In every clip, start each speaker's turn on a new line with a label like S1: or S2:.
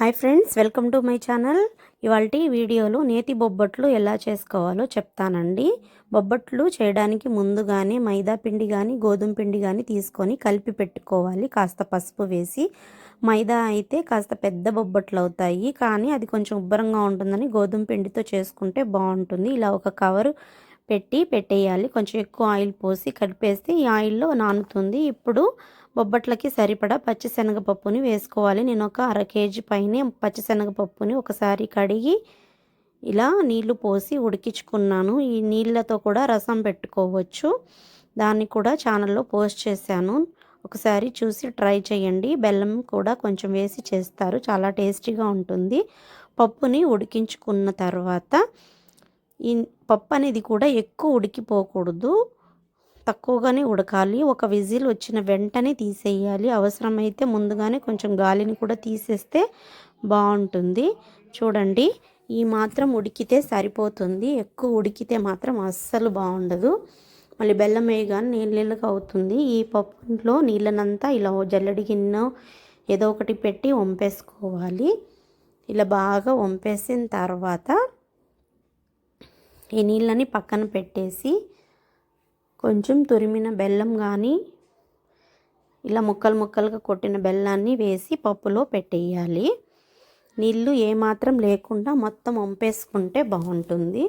S1: Hi friends welcome to my channel. ఇవాళ వీడియోలో నేతి బొబ్బట్లు ఎలా చేసుకోవాలో చెప్తానండి. బొబ్బట్లు చేయడానికి ముందుగానే మైదా పిండి కానీ గోధుమ పిండి కానీ తీసుకొని కలిపి పెట్టుకోవాలి. కాస్త పసుపు వేసి. మైదా అయితే కాస్త పెద్ద బొబ్బట్లు అవుతాయి. కానీ అది కొంచెం ఉబ్బరంగా ఉంటుందని గోధుమ పిండితో చేసుకుంటే బాగుంటుంది. ఇలా ఒక కవరు పెట్టి పెట్టేయాలి. కొంచెం ఎక్కువ ఆయిల్ పోసి కలిపేస్తే ఈ ఆయిల్లో నానుతుంది. ఇప్పుడు బొబ్బట్లకి సరిపడా పచ్చిశనగపప్పుని వేసుకోవాలి. నేను ఒక అర కేజీ పైనే పచ్చిశనగపప్పుని ఒకసారి కడిగి ఇలా నీళ్ళు పోసి ఉడికించుకున్నాను. ఈ నీళ్ళతో కూడా రసం పెట్టుకోవచ్చు. దాన్ని కూడా ఛానల్లో పోస్ట్ చేశాను. ఒకసారి చూసి ట్రై చేయండి. బెల్లం కూడా కొంచెం వేసి చేస్తారు. చాలా టేస్టీగా ఉంటుంది. పప్పుని ఉడికించుకున్న తర్వాత ఈ పప్పు అనేది కూడా ఎక్కువ ఉడికిపోకూడదు. తక్కువగానే ఉడకాలి. ఒక విజిల్ వచ్చిన వెంటనే తీసేయాలి. అవసరమైతే ముందుగానే కొంచెం గాలిని కూడా తీసేస్తే బాగుంటుంది. చూడండి ఈ మాత్రం ఉడికితే సరిపోతుంది. ఎక్కువ ఉడికితే మాత్రం అస్సలు బాగుండదు. మళ్ళీ బెల్లం వేయగానే నీళ్ళు నీళ్ళగా అవుతుంది. ఈ పప్పులో నీళ్ళనంతా ఇలా జల్లడి గిన్నె ఏదో ఒకటి పెట్టి వంపేసుకోవాలి. ఇలా బాగా వంపేసిన తర్వాత ఈ నీళ్ళని పక్కన పెట్టేసి కొంచెం తురిమిన బెల్లం కానీ ఇలా ముక్కలు ముక్కలుగా కొట్టిన బెల్లాన్ని వేసి పప్పులో పెట్టేయాలి. నీళ్ళు ఏమాత్రం లేకుండా మొత్తం వంపేసుకుంటే బాగుంటుంది.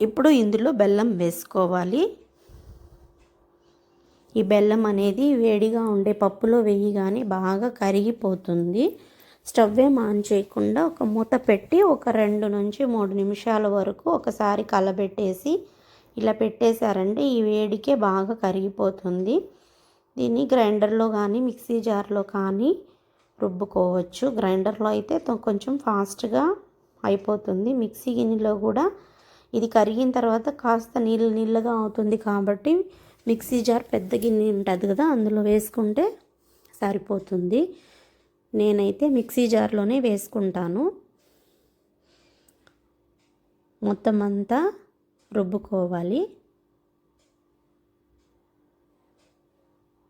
S1: ఇప్పుడు ఇందులో బెల్లం వేసుకోవాలి. ఈ బెల్లం అనేది వేడిగా ఉండే పప్పులో వేయగానే బాగా కరిగిపోతుంది. స్టవ్ ఏం ఆన్ చేయకుండా ఒక మూత పెట్టి ఒక రెండు నుంచి మూడు నిమిషాల వరకు ఒకసారి కలబెట్టేసి ఇలా పెట్టేశారంటే ఈ వేడికే బాగా కరిగిపోతుంది. దీన్ని గ్రైండర్లో కానీ మిక్సీ జార్లో కానీ రుబ్బుకోవచ్చు. గ్రైండర్లో అయితే కొంచెం ఫాస్ట్గా అయిపోతుంది. మిక్సీ గిన్నెలో కూడా ఇది కరిగిన తర్వాత కాస్త నీళ్ళు నీళ్ళగా అవుతుంది కాబట్టి మిక్సీ జార్ పెద్ద గిన్నె ఉంటుంది కదా అందులో వేసుకుంటే సరిపోతుంది. నేనైతే మిక్సీ జార్లోనే వేసుకుంటాను. మొత్తం అంతా రుబ్బుకోవాలి.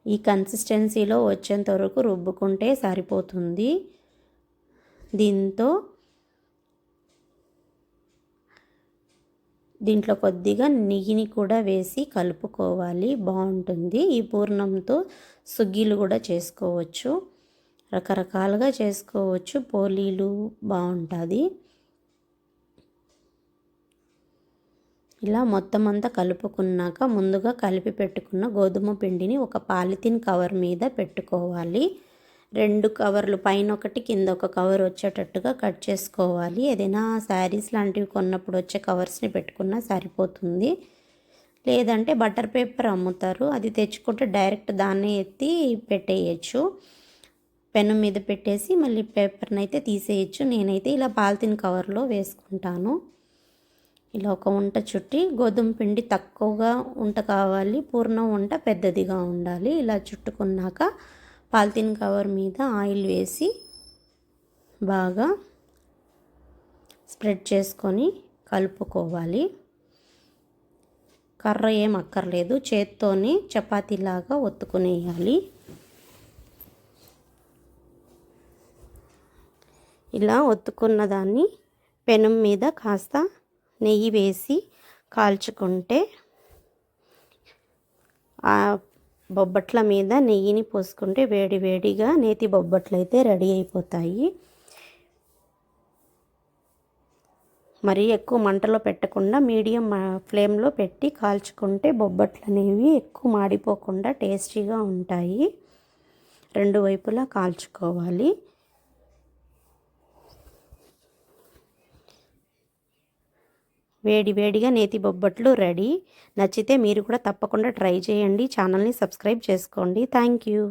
S1: ఈ కన్సిస్టెన్సీలో వచ్చేంత వరకు రుబ్బుకుంటే సరిపోతుంది. దీంతో దీంట్లో కొద్దిగా నెయ్యిని కూడా వేసి కలుపుకోవాలి. బాగుంటుంది. ఈ పూర్ణంతో సుగ్గీలు కూడా చేసుకోవచ్చు. రకరకాలుగా చేసుకోవచ్చు. పోలీలు బాగుంటుంది. ఇలా మొత్తం అంతా కలుపుకున్నాక ముందుగా కలిపి పెట్టుకున్న గోధుమ పిండిని ఒక పాలిథిన్ కవర్ మీద పెట్టుకోవాలి. రెండు కవర్లు పైన ఒకటి కింద ఒక కవర్ వచ్చేటట్టుగా కట్ చేసుకోవాలి. ఏదైనా శారీస్ లాంటివి కొన్నప్పుడు వచ్చే కవర్స్ని పెట్టుకున్నా సరిపోతుంది. లేదంటే బటర్ పేపర్ అమ్ముతారు. అది తెచ్చుకుంటే డైరెక్ట్ దాన్నే ఎత్తి పెట్టేయచ్చు. పెన్ను మీద పెట్టేసి మళ్ళీ పేపర్ని అయితే తీసేయచ్చు. నేనైతే ఇలా పాలిథిన్ కవర్లో వేసుకుంటాను. ఇలా ఒక వంట చుట్టి గోధుమ పిండి తక్కువగా వంట కావాలి పూర్ణం వంట పెద్దదిగా ఉండాలి. ఇలా చుట్టుకున్నాక పాలిథిన్ కవర్ మీద ఆయిల్ వేసి బాగా స్ప్రెడ్ చేసుకొని కలుపుకోవాలి. కర్ర ఏం అక్కర్లేదు చేత్తోనే చపాతీలాగా ఒత్తుకునేయాలి. ఇలా ఒత్తుకున్న దాన్ని పెనం మీద కాస్త నెయ్యి వేసి కాల్చుకుంటే ఆ బొబ్బట్ల మీద నెయ్యిని పోసుకుంటే వేడి వేడిగా నేతి బొబ్బట్లు అయితే రెడీ అయిపోతాయి. మరీ ఎక్కువ మంటలో పెట్టకుండా మీడియం ఫ్లేమ్లో పెట్టి కాల్చుకుంటే బొబ్బట్లు అనేవి ఎక్కువ మాడిపోకుండా టేస్టీగా ఉంటాయి. రెండు వైపులా కాల్చుకోవాలి. వేడి వేడిగా నేతి బొబ్బట్లు రెడీ. నచ్చితే మీరు కూడా తప్పకుండా ట్రై చేయండి. ఛానల్ని సబ్స్క్రైబ్ చేసుకోండి. Thank you.